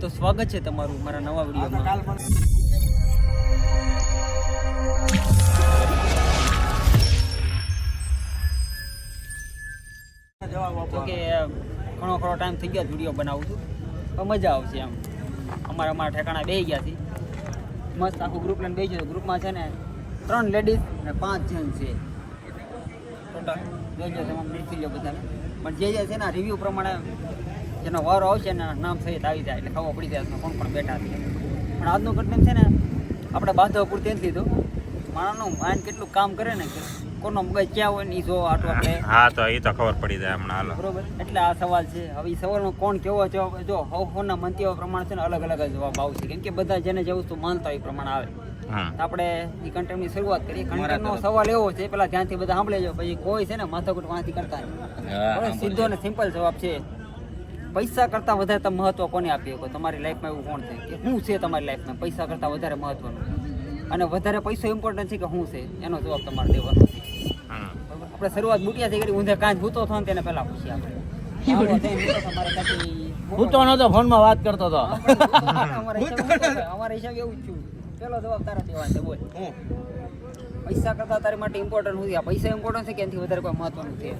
તો સ્વાગત છે તમારું મારા નવા વિડીયોમાં. તો કે, ઘણો ઘણો ટાઈમ થઈ ગયો વીડિયો બનાવું છું. તો મજા આવશે એમ. અમારા અમારા ઠેકાણા બે ગયા છે. મસ્ત આખું ગ્રુપ લઈને બે ગયું ગ્રુપમાં છે ને ત્રણ લેડીઝ અને પાંચ જણ છે. ટોટલ જોજો તમે દેખી બધાને. પણ જે જે છે ને રિવ્યૂ પ્રમાણે જેનો વારો આવશે એના નામ સહિત આવી જાય એટલે ખબર પડી જાય કોણ કોણ બેઠા છે. પણ આજનું ઘટના છે ને આપણે બાંધવા પૂરતી નથી લીધું. માણસનું માઇન્ડ કેટલું કામ કરે ને કોનો મગજ ક્યાં હોય ને એ જો આટલો આપણે. હા તો એ તો ખબર પડી જાય હમણાં હાલો. બરોબર? એટલે આ સવાલ છે. હવે એ સવાલનો કોણ કેવો જવાબ જો હવ હોના મંતીઓ પ્રમાણે છે ને અલગ અલગ જવાબ આવશે. કેમ કે બધા જેને જે વસ્તુ માનતા હોય એ પ્રમાણે આવે. આપણે એ કન્ટેન્ટની શરૂઆત કરીએ. કન્ટેન્ટનો સવાલ એવો છે પેલા ધ્યાનથી બધા સાંભળે પછી કોઈ છે ને માથાકૂટ વાંચી કરતા સીધો ને સિમ્પલ જવાબ છે. પૈસા કરતાં વધારે તમે મહત્વ કોને આપી શકો તમારી લાઈફમાં એવું કોણ છે? કે શું છે તમારી લાઈફમાં પૈસા કરતાં વધારે મહત્વનું. અને વધારે પૈસો ઇમ્પોર્ટન્ટ છે કે શું છે? એનો જવાબ તમારે દેવાનો છે. આપણે શરૂઆત બુટિયાથી કરી ઊંધે કાંચ ભૂતો થયો ને તેને પહેલા પૂછીએ આપણે. ભૂતો નતો ફોનમાં વાત કરતો હતો અમારા હિસાબે છે. એવું જ થયું. પેલો જવાબ તારા દેવાનો છે બોલ. પૈસા કરતા તારી માટે ઇમ્પોર્ટન્ટ નથી આ પૈસા ઇમ્પોર્ટન્ટ છે કે એનાથી વધારે કોઈ મહત્વનું છે?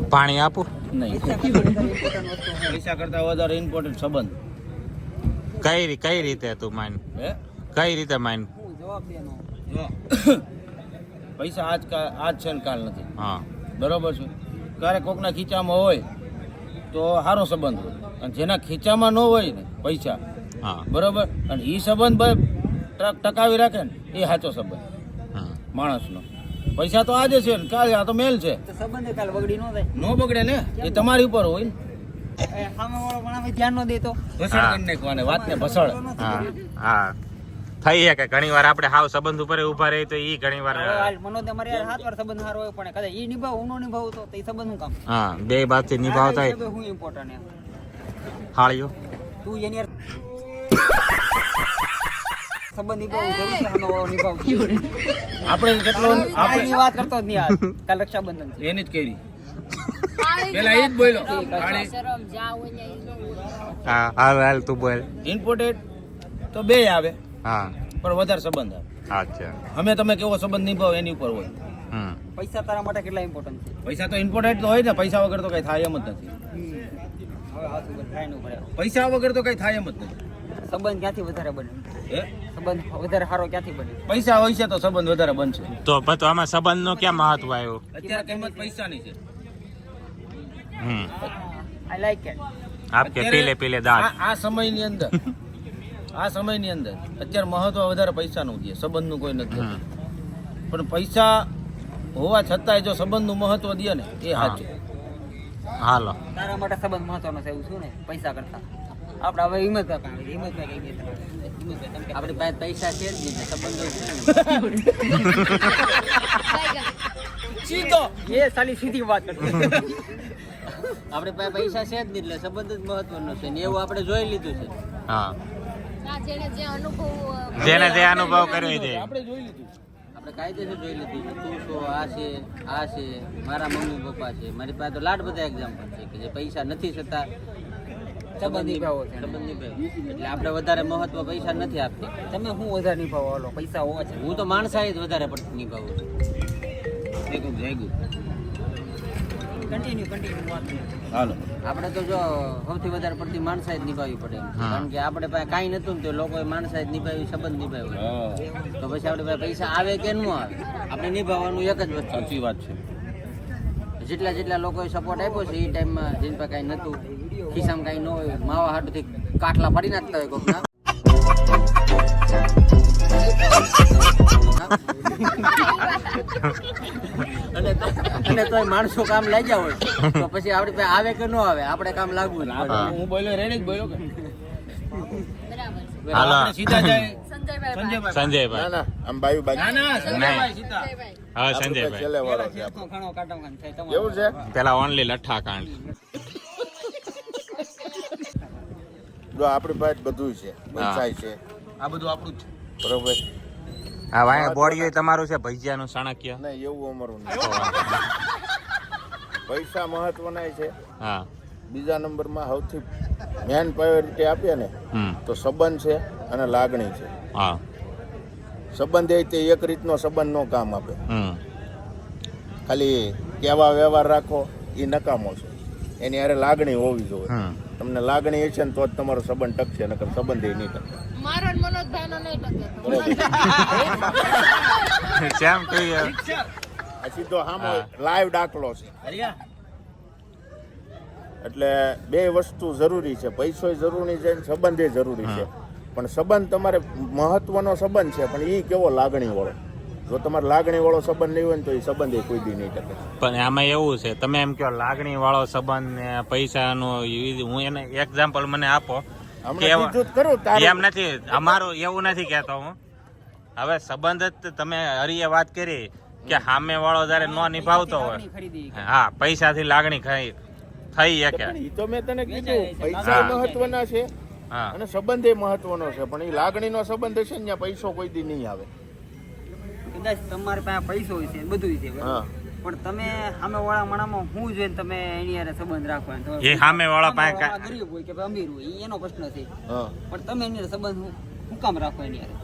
પાણી આપું. નહીં. પૈસા કરતાં વધારે ઇમ્પોર્ટન્ટ સંબંધ. કઈ કઈ રીતે તું માન? કઈ રીતે માન? પૈસા આજ આજ છે કાલ નથી. હા. બરોબર છે? ક્યારે કોકના ખીચામાં હોય તો સારો સંબંધ હોય. અને જેના ખીચામાં ન હોય ને પૈસા. હા. બરોબર? અને એ સંબંધ ભાઈ ટકાવી રાખે ને એ સાચો સંબંધ. માણસનો. પૈસા તો આજે છે ને કાલે આ તો મેલ છે. સંબંધ સંબંધે કાલ બગડી નો થાય નો બગડે ને એ તમારી ઉપર હોય ને. એ સામેવાળો પણ ધ્યાન ન દેતો. ભસડ કરી નાખવાને વાતને ભસડ. હા હા. થઈ શકે ઘણી વાર આપણે હાવ સંબંધ ઉપર ઊભા રહી તો ઈ ઘણી વાર મનોજ અમારે યાર સાત વાર સંબંધ સારો હોય પણ કદાચ ઈ નિભાવ હું ન નિભાવું તો એ સંબંધનું કામ? હા બે બાજુથી નિભાવતા હોય. હું ઇમ્પોર્ટન્ટ હાળિયો. તું એની આપણે કેટલો આપણે આપણે વાત કરતો જ નહીં હાલ કાલ રક્ષાબંધન એની જ કરી. પેલા એ જ બોલ્યો. હા હાલ હાલ તું બોલ. ઇમ્પોર્ટેડ તો બે આવે હા. પણ વધારે સંબંધ આવે. અચ્છા અમે તમે કેવો સંબંધ નિભાવ એની ઉપર હોય. હમ. પૈસા તારા માટે કેટલા ઇમ્પોર્ટન્ટ છે? પૈસા તો ઇમ્પોર્ટન્ટ તો હોય ને પૈસા વગર તો કઈ થાય એમ જ નથી. હવે હાથ ઉપર થાય ને ઉપર પૈસા વગર તો કઈ થાય એમ જ નથી. સંબંધ ક્યાંથી વધારે બને? હે? સંબંધ વધારે સારો ક્યાંથી બને? પૈસા હોય છે તો સંબંધ વધારે બનશે. તો તો આમાં સંબંધનો ક્યાં મહત્વ આવ્યો? અત્યારે કિંમત પૈસાની છે. હમ. આઈ લાઈક ઇટ આપ કે પીલે પીલે દાંત આ સમયની અંદર આ સમયની અંદર અત્યારે મહત્વ વધારે પૈસાનું છે સંબંધનું કોઈ નથી. પણ પૈસા હોવા છતાંય જો સંબંધનું મહત્વ દે ને એ હા. સાચું. હાલો. તારા માટે સંબંધ મહત્વનો છે એવું શું ને? પૈસા કરતા. આપણે હવે હિંમત કાકા હિંમત કઈ આપણી પાસે પૈસા છે જ નહીં સંબંધો સીધો. એ સાલી સીધી વાત આપણે આપણી પાસે પૈસા છે જ નહીં એટલે સંબંધ જ મહત્વનો છે ને એવું આપણે જોઈ લીધું છે. હા. જેને જે અનુભવ જેને જે અનુભવ કર્યો છે આપણે જોઈ લીધું. આપણે કાયદેસર જોઈ લીધું છે તું છો આ છે આ છે મારા મમ્મી પપ્પા છે. મારી પાસે તો લાડ બધા એક્ઝામ્પલ છે કે જે પૈસા નથી છતાં સંબંધ નિભાવો સંબંધ નિભાવો એટલે આપણે વધારે મહત્વ પૈસા નથી આપતી. તમે શું વધારે નિભાવો? હાલો પૈસા હોવા છે. હું તો માણસાઈ જ વધારે પડતી નિભાવું છું. એકમ જાગ્યું કન્ટિન્યુ કન્ટિન્યુ વાત હાલો. આપણે તો જો સૌથી વધારે પડતી માણસાઈ જ નિભાવવી પડે કારણ કે આપણે પાસે કાંઈ નતું ને તો લોકોએ માણસાઈ જ નિભાવી સંબંધ નિભાવ્યો. તો પછી આપણે પાસે પૈસા આવે કે ન આવે આપણે નિભાવવાનું એક જ વસ્તુ સાચી વાત છે. જેટલા જેટલા લોકોએ સપોર્ટ આપ્યો છે એ ટાઈમમાં જેની પાસે કાંઈ નતું ખિસ્સામાં કાંઈ ન હોય માવા હાટુથી કાટલા ફાડી નાખતા હોય કોકના અને અને તોય માણસો કામ લાગ્યા હોય તો પછી આપણી પાસે આવે કે ન આવે આપણે કામ લાગવું પડે. હા. હું બોલ્યો રેડી જ બોલ્યો કે? બરાબર. છે. હાલો. સીધા જાય. સંજયભાઈ સંજયભાઈ સંજયભાઈ. ના આમ બાયું બાજુ ના ના સંજયભાઈ હા આપણે સંજયભાઈ છેલ્લે વાળો છે આપણો. કેવું છે? પેલા ઓનલી લઠ્ઠા કાંડ. જો આપણી પાસે બધું છે. પૈસા છે. આ બધું આપણું જ છે. બરોબર. હા વાય બોડીઓ તમારું છે ભજીયાનું ચાણક્ય નહીં એવું અમારું નહીં. પૈસા મહત્વના છે. હા. બીજા નંબરમાં સૌથી મેન પ્રાયોરિટી આપીએ ને તો સંબંધ છે અને લાગણી છે. હા. સંબંધ એ તે એક રીતનો સંબંધ નો કામ આપે. ખાલી કેવા વ્યવહાર રાખો એ નકામો છે. એની હારે લાગણી હોવી જોઈએ. હમ. તમને લાગણી હશે ને તો જ તમારો સંબંધ ટકશે નકર સંબંધ એ નહીં ટકે. મારો ને મનોજભાઈનો નહીં ટકે. જેમ કહીએ. સીધો સામો લાઈવ દાખલો છે. એટલે બે વસ્તુ જરૂરી છે. પૈસો જરૂરી છે ને સંબંધ એ જરૂરી છે. પણ સંબંધ તમારે મહત્વનો સંબંધ છે પણ એ કેવો લાગણી વાળો જો તમારે લાગણી વાળો સંબંધ નહીં હોય ને તો એ સંબંધ એ કોઈ દી નહીં ટકે. પણ આમાં એવું છે તમે એમ કહો લાગણી વાળો સંબંધ ને પૈસાનો નો હું એને એક્ઝામ્પલ મને આપો. એમ નથી અમારું એવું નથી કહેતો હું. હવે સંબંધ જ તમે હરીએ વાત કરી કે સામે વાળો જયારે ન નિભાવતો હોય. હા પૈસા પૈસાથી લાગણી ખાઈ થઈ શકે. પણ તો મેં તને કીધું પૈસા મહત્વના છે હા. અને સંબંધ એ મહત્વનો છે પણ એ લાગણીનો સંબંધ છે ને પૈસો કોઈ દી નહીં આવે. કદાચ તમારી પાસે પૈસો હોય છે બધું છે પણ તમે સામે વાળા મણામાં હું જોઈને તમે એની હારે સંબંધ રાખો એ સામે વાળા પાસે ગરીબ હોય કે ભાઈ અમીર હોય એનો પ્રશ્ન છે. પણ તમે એની સંબંધ હું કામ રાખો એની હારે?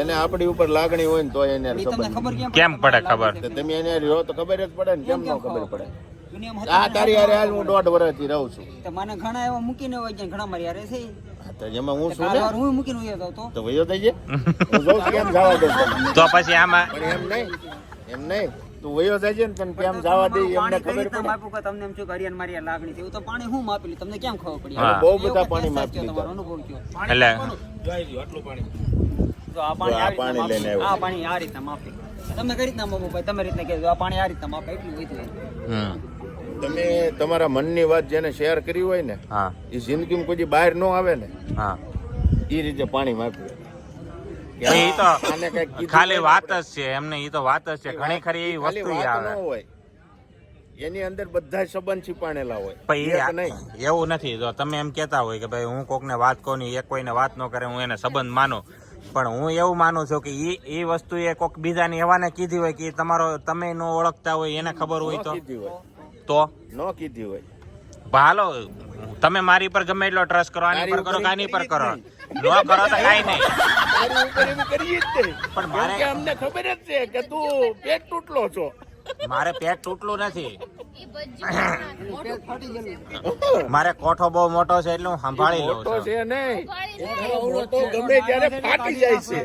એને આપણી ઉપર લાગણી હોય ને તો એને તમને ખબર સંબંધ કેમ કેમ પડે? ખબર? તમે એને રહ્યો તો ખબર જ પડે ને કેમ ન ખબર પડે? આ તારી હારે હાલ હું દોઢ વર્ષથી રહું છું. તો મને ઘણા એવા મૂકીને હોય છે ઘણા મારી યારે છે. તો હું છું ને હું મૂકીને હોય તો તો? તો વયો થઈ જાય હું જોઉં છું કેમ જવા દે તો પછી આમાં પણ એમ નહીં એમ નહીં. તું વયો જાય છે ને તને કેમ જવા દે એમને પાણી કઈ ખબર રીતના પડે. માપ્યું કે તમને એમ છું કે મારી લાગણી છે તો પાણી હું માપી લી તમને કેમ ખબર પડી? બહુ બધા પાણી માપી તમારો અનુભવ કયો? એટલે જો આ પાણી આ આ પાણી લઈને આવ્યો. આ પાણી આ રીતના માપી. તમે કઈ રીતના માપો ભાઈ? તમે રીતના કહેજો આ પાણી આ રીતના માપે એટલું હોય. હમ. તમે તમારા મનની વાત જેને શેર કરી હોય ને હા. એ જિંદગીમાં કોઈ બહાર ન આવે ને હા. એ રીતે પાણી માપ્યું તો કંઈક ખાલી વાત જ છે એમને એ તો વાત જ છે. ઘણી ખરી એવી વસ્તુ ઈ વાત ન આવે હોય. એની અંદર બધા સંબંધ છીપાણેલા હોય. પણ એ એવું નથી. જો તમે એમ કહેતા હોય કે ભાઈ હું કોકને વાત કહું નહીં એક કોઈને વાત ન કરે હું એને સંબંધ માનું. પણ હું એવું માનું છું કે ઈ એ વસ્તુ એ કોક બીજાની એવાને કીધી હોય કે તમારો તમે ન ઓળખતા હોય એને ખબર હોય તો. કીધી હોય. તો? ન કીધી હોય. હાલો તમે મારી પર ગમે એટલો ટ્રસ્ટ કરો આની પર કરો કાની પર કરો? નો કરો તો કાઈ નહીં. તારી ઉપર એવી કરીએ જ તે પણ મારે- કે અમને ખબર જ છે કે તું પેટ તૂટલો છો. મારે પેટ તૂટલું નથી. મારે કોઠો બહુ મોટો છે એટલે હું સંભાળી લઉં મોટો છું. છે નહીં. ગમે ત્યારે ફાટી જાય છે.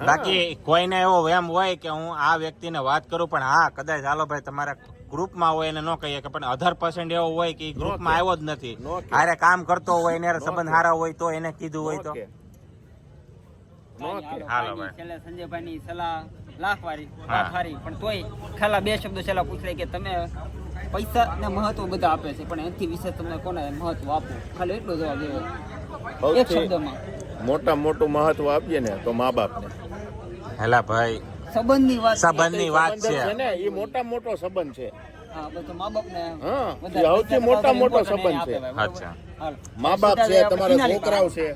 બાકી કોઈને એવો એમ હોય કે હું આ વ્યક્તિને વાત કરું પણ હા કદાચ હાલો ભાઈ તમારા ગ્રુપમાં હોય એને ન કહીએ કે પણ અધર પર્સન્ટ એવો હોય કે ગ્રુપમાં આવ્યો જ નથી. હારે કામ કરતો હોય ને સંબંધ સારા હોય તો એને કીધું હોય તો. હાલો હાલો ભાઈ. ભાઈ. છેલ્લે સલાહ લાખ વારી હા. વાત હારી પણ તોય ખાલા બે શબ્દો છેલ્લા પૂછે કે તમે પૈસા ને મહત્વ બધા આપે છે પણ એથી વિશે તમને કોને મહત્વ આપવું? ખાલી એટલો જવાબ દેવો. એક શબ્દમાં. મોટા મોટું મહત્વ આપીએ ને તો મા બાપને. હેલા ભાઈ. સંબંધની વાત સંબંધની વાત છે. ને એ મોટા મોટો સંબંધ છે. સૌથી મોટા મોટો સંબંધ છે. અચ્છા. મા બાપ છે તમારા છોકરાઓ છે.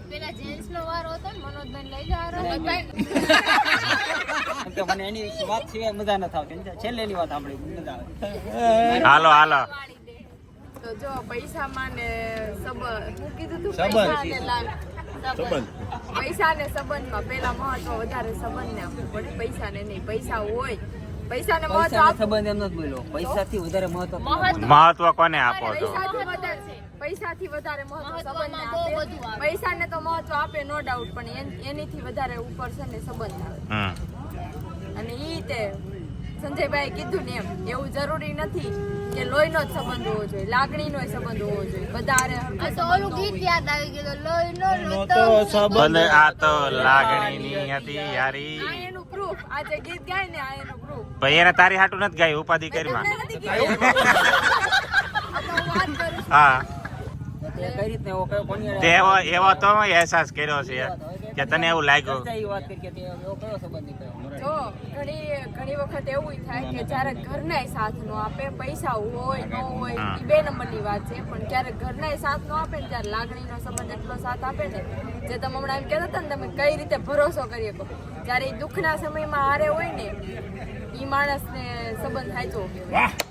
મને એની વાત મજા છેલ્લેની વાત મજા આવે. હાલો હાલો. તો જો પૈસામાં ને સંબંધ હું કીધું તું પૈસા ને સંબંધ. પૈસા ને સંબંધમાં પેલા મહત્વ વધારે સંબંધને આપવું પડે. પૈસા ને નહીં પૈસા હોય. પૈસાને મહત્વ સંબંધ એમ નથી બોલ્યો. પૈસાથી વધારે મહત્વ મહત્વ મહત્વ કોને આપો છો? પૈસા થી વધારે મહત્વ આપે. આવે. પૈસાને તો મહત્વ આપે નો ડાઉટ પણ એન- એનીથી વધારે ઉપર છે ને સંબંધ આવે. અને ઈ તે સંજયભાઈ કીધું ને એમ એવું જરૂરી નથી કે લોહીનો જ સંબંધ હોવો જોઈએ લાગણીનો સંબંધ હોવો જોઈએ બધા આ તો ઓલું ગીત યાદ આવી ગયું લોહી નો લો તો બંને આ તો લાગણીની હતી યારી. એનું proof. આ જે ગીત ગાય ને આ એનું proof. ભાઈ એને તારી હાટું નથી ગાય ઉપાધિ કરું. હા. તે કઈ રીતના એવો કયો કોની હારે તે એવો એવો તો અહેસાસ કર્યો છે કે તને એવું લાગ્યું. જો ઘણી ઘણી વખત એવું થાય કે જ્યારે ઘરનાય સાથ નો આપે પૈસા હોય ન હોય એ બે નંબરની વાત છે. પણ ક્યારેક ઘરનાય સાથ નો આપે ને ત્યારે લાગણીનો સંબંધ એટલો સાથ આપે ને જે તમે હમણાં એમ કહેતા હતા ને તમે કઈ રીતે ભરોસો કરી શકો જ્યારે એ દુઃખના સમયમાં હારે હોય ને એ માણસને સંબંધ સાચો કહેવાય.